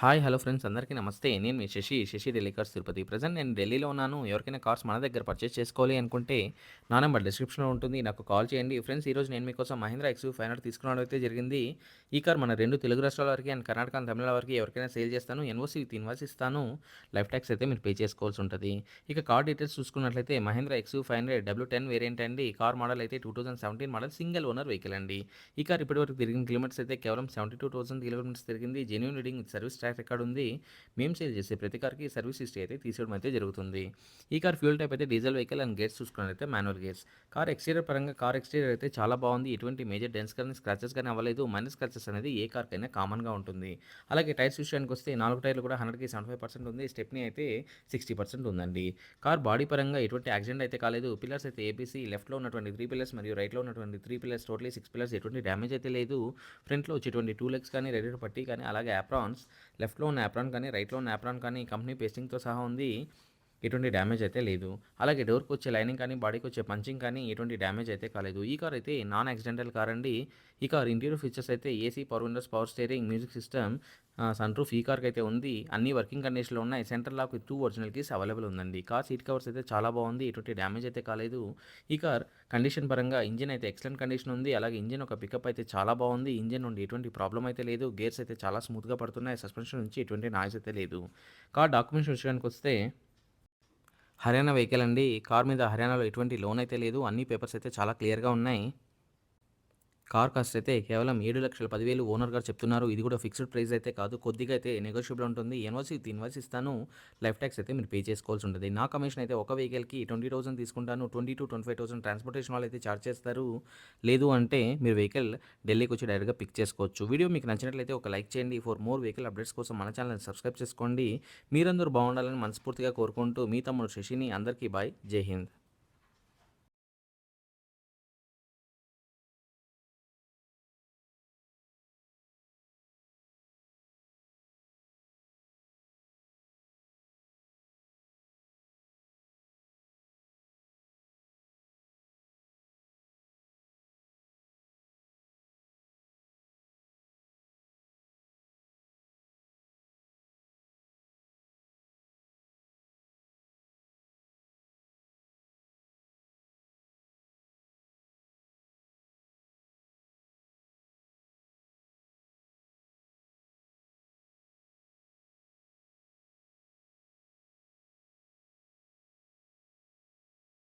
Hi hello friends. అందరికీ నమస్తే. నేను మీ శశి శశి కార్స్ తిరుపతి. ప్రజెంట్ నేను ఢిల్లీలో ఉన్నాను. ఎవరికైనా కార్స్ మన దగ్గర పర్చేస్ చేసుకోవాలి అనుకుంటే నా నెంబర్ డిస్క్రిప్షన్లో ఉంటుంది. నాకు కాల్ చేయండి. ఫ్రెండ్స్ ఈరోజు నేను మీకోసం మహీంద్రా ఎక్స్ ఫైవ్ హండ్రెడ్ తీసుకురావడం అయితే జరిగింది. ఈ కార్ మన రెండు తెలుగు రాష్ట్రాల వరకు అండ్ కర్ణాటక అండ్ తమిళ వరకు ఎవరికైనా సేల్ చేస్తాను. ఎన్ఓసి విత్ ఇన్వాయిస్ ఇస్తాను. లైఫ్ ట్యాక్స్ అయితే మీరు పే చేసుకోవాల్సి ఉంటుంది. ఇక కార్ డీటెయిల్స్ చూసుకున్నట్లయితే Mahindra X five hundred W ten variant అండి. కార్ మోడల్ అయితే two thousand seventeen model single owner vehicle అండి. ఈ కార్ ఇప్పటివరకు తిరిగిన కిలోమీటర్స్ అయితే కేవలం సెవెంటీ టూ థౌసండ్ కిలోమీటర్స్ తిరిగింది. Genuine reading service track record ఉంది? మేము సేల్ చేసే ప్రతి కార్కి సర్వీస్ హిస్టరీ అయితే తీసుకోవడం అయితే జరుగుతుంది. ఈ కార్ ఫ్యూల్ టైప్ అయితే డీజిల్ వెహికల్ అండ్ గేట్స్ చూసుకున్నట్లయితే మాన్యువల్ గేట్స్ కార్ ఎక్స్టీరియర్ పరంగా కార్ ఎక్స్టీరియర్ అయితే చాలా బాగుంది. ఎటువంటి మేజర్ డెన్స్ కానీ స్క్రాచెస్ కానీ అవ్వలేదు. మైనస్ స్క్రాచెస్ అనేది ఏ కార్కైనా కామన్గా ఉంటుంది. అలాగే టైర్స్ విషయానికి వస్తే నాలుగు టైర్లు కూడా హండ్రెడ్కి సెవెంటీ ఫైవ్ పర్సెంట్ ఉంది. స్టెప్ని అయితే సిక్స్టీ పర్సెంట్ ఉందండి. కార్ బాడీ పరంగా ఎటువంటి యాక్సిడెంట్ అయితే కాలేదు. పిల్లర్స్ అయితే ఏబీసీ లెఫ్ట్లో ఉన్నటువంటి త్రీ పిల్లర్స్ మరియు రైట్లో ఉన్నటువంటి three pillars totally six pillars ఎటువంటి డ్యామేజ్ అయితే లేదు. ఫ్రంట్లో వచ్చేటువంటి టూ లెగ్స్ కానీ రెడీ పట్టి కానీ అలాగే అప్రాన్స్ లెఫ్ట్లో ఉన్న యాప్రాన్ కానీ రైట్లో ఉన్న యాప్రాన్ కానీ కంపెనీ పేస్టింగ్తో సహా ఉంది. ఎటువంటి డ్యామేజ్ అయితే లేదు. అలాగే డోర్కి వచ్చే లైనింగ్ కానీ బాడీకి వచ్చే పంచింగ్ కానీ ఎటువంటి డ్యామేజ్ అయితే కాలేదు. ఈ కార్ అయితే నాన్ యాక్సిడెంటల్ కార్ అండి. ఈ కార్ ఇంటీరియర్ ఫీచర్స్ అయితే AC power windows power steering music system sun roof ఈ కార్కి అయితే ఉంది. అన్ని వర్కింగ్ కండిషన్లో ఉన్నాయి. Centre lock two original keys available ఉందండి. కార్ సీట్ కవర్స్ అయితే చాలా బాగుంది. ఎటువంటి డ్యామేజ్ అయితే కాలేదు. ఈ కార్ కండిషన్ పరంగా ఇంజిన్ అయితే ఎక్సలెంట్ కండిషన్ ఉంది. అలాగే ఇంజిన్ ఒక పికప్ అయితే చాలా బాగుంది. ఇంజిన్ నుండి ఎటువంటి ప్రాబ్లం అయితే లేదు. గేర్స్ అయితే చాలా స్మూత్గా పడుతున్నాయి. సస్పెన్షన్ నుంచి ఎటువంటి నాయిస్ అయితే లేదు. కార్ డాక్యుమెంట్స్ విషయానికి వస్తే హర్యానా వెహికల్ అండి. కార్ మీద హర్యానాలో ఎటువంటి లోన్ అయితే లేదు. అన్ని పేపర్స్ అయితే చాలా క్లియర్గా ఉన్నాయి. కార్ కాస్ట్ అయితే కేవలం ఏడు లక్షల పదివేలు ఓనర్ గారు చెప్తున్నారు. ఇది కూడా ఫిక్స్డ్ ప్రైస్ అయితే కాదు. కొద్దిగా అయితే నెగోషియబుల్ ఉంటుంది. ఎన్వర్స్ ఇన్వర్స్ ఇస్తాను. లైఫ్ ట్యాక్స్ అయితే మీరు పే చేసుకోవాల్సి ఉంటుంది. నా కమిషన్ అయితే ఒక వెహికల్కి ట్వంటీ థౌసండ్ తీసుకుంటాను. Twenty to twenty five thousand transportation వాళ్ళు అయితే చార్జ్ చేస్తారు. లేదు అంటే మీరు వెహికల్ ఢిల్లీకి వచ్చి డైరెక్ట్గా పిక్ చేసుకోవచ్చు. వీడియో మీకు నచ్చినట్లయితే ఒక లైక్ చేయండి. ఫర్ మోర్ వెహికల్ అప్డేట్స్ కోసం మన ఛానల్ని సబ్స్క్రైబ్ చేసుకోండి. మీరందరూ బాగుండాలని మనస్ఫూర్తిగా కోరుకుంటూ మీ తమ్ముడు శశిని. అందరికీ బాయ్. జై హింద్.